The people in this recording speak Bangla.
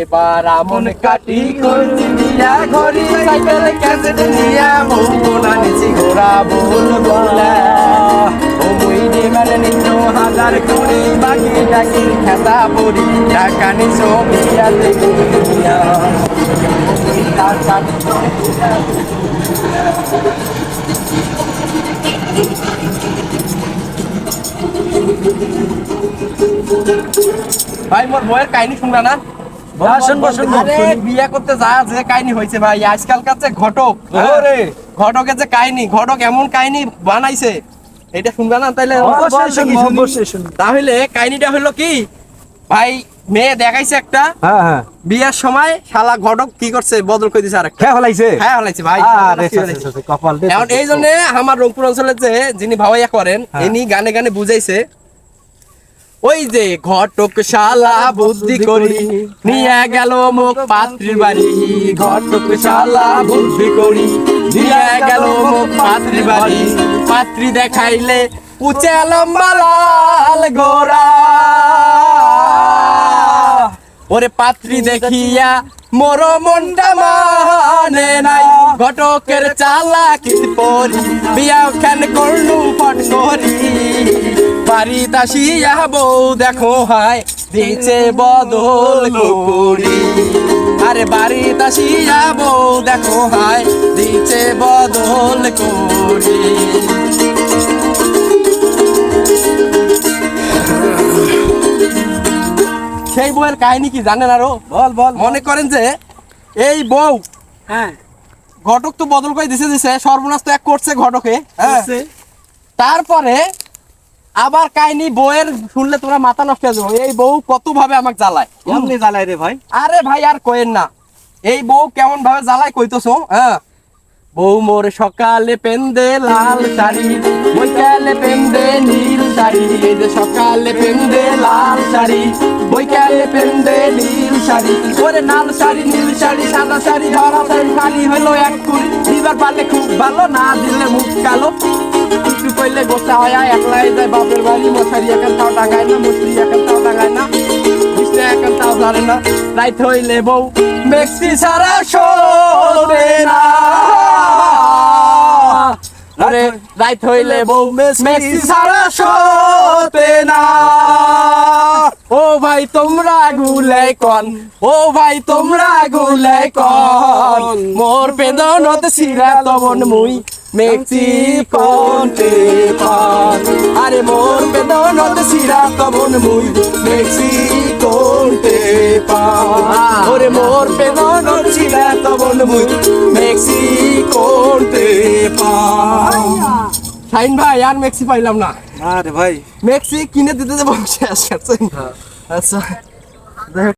এবার আমন কাটি করছি দিয়া ঘড়ি, সাইকেল, ক্যাসেট নিয়া বউনা নিছি ঘোরা বল বলা ও মুই ডিমানে নিত্য হাজার কোটি বাকি টাকি খেতা পড়ি গুনিয়া ও মুই ভাই, মোর বইয়ের কাহিনী শুনবা না? শুনব, শুনব, আরে, শুনি। বিয়ে করতে যা যে কাহিনী হয়েছে ভাই আজকালকার যে ঘটক ঘটকের যে কাহিনী ঘটক এমন কাহিনী বানাইছে। এটা শুনবা না তাইলে? অবশ্যই শুনি, অবশ্যই শুনি। তাহলে কাহিনীটা হলো কি? ভাই মেয়ে দেখাইছে একটা। হ্যাঁ হ্যাঁ। বিয়ের সময় শালা ঘটক কি করছে? বদল করে দিছে আরেকটা। খেয়ে ফেলাইছে হ্যাঁ হলাইছে ভাই। আরে এখন এই জন্য আমার রংপুর অঞ্চলে যে যিনি ভাওয়াইয়া করেন হ্যাঁ। ইনি গানে গানে বুঝাইছে ওই যে ঘটক শালা বুদ্ধি করি, নিয়ে গেল মুখ পাত্রীর বাড়ি। ঘটক শালা বুদ্ধি করি, নিয়ে গেল মুখ পাত্রীর বাড়ি। পাত্রী দেখাইলে, উঁচে লম্বা লাল গোরা ওরে পাত্রী দেখিয়া, মোর মনটা মানে নাই। ঘটকের চালা কি পরি বিয়া খান করলু ফট করি বাড়ি দাসিয়া বউ দেখো হায় দিছে বদল করি আরে বাড়ি দাসিয়া বউ দেখো হায় দিছে বদল করি সেই বউয়ের কাহিনী কি জানেন আরও? বল বল মনে করেন যে এই বউ হ্যাঁ। ঘটক তো বদল করে দিছে দিছে সর্বনাশ তো এক করছে ঘটকে হ্যাঁ। তারপরে আবার কাহিনী বউয়ের শুনলে তোমরা মাথা নষ্ট হয়ে যাব। এই বউ কত ভাবে আমাকে জ্বালায়? জ্বালাই রে ভাই? আরে ভাই আর কোয়েন না। এই বউ কেমন ভাবে জ্বালায় কইতেছো হ্যাঁ? বউ মোর সকালে পেন্দে লাল শাড়ি বৈকালে পেন্দে নীল শাড়ি যে সকালে পেন্দে লাল শাড়ি বৈকালে পেন্দে নীল শাড়ি ওরে লাল শাড়ি নীল শাড়ি সাদা শাড়ি ধরা শাড়ি খালি হলো এক কুড়ি। দিবার পারলে খুব ভালো না দিলে মুখ কালো। কইলে গোসা হয় একলাই যায় বাপের বাড়ি, মশারি একান তাও টাকায় না মশারি একান তাও টাকায় না বিষ্ণু একান তাও জানে না, রাইত হইলে বউ মেক্সি সারা শোবে না। আরে, রাইত হইলে বউ মেক্সি সারা শোতে না। ও ভাই, তোমরা গুলে কন, ও ভাই, তোমরা গুলে কন, মোর পেদনত সিরা তবন মুই মেক্সি কোনতে পান আরে মোর পেদনত সিরা তবন মুই। মেক্সি কোনতে পান ওরে মোর পেদনত সিরা তবন মুই। মেক্সি কোনতে পান শাইন ভাই আর মেক্সি পাইলাম না। আরে ভাই। মেক্সি কিনে দিতে যাব শেষ আচ্ছা।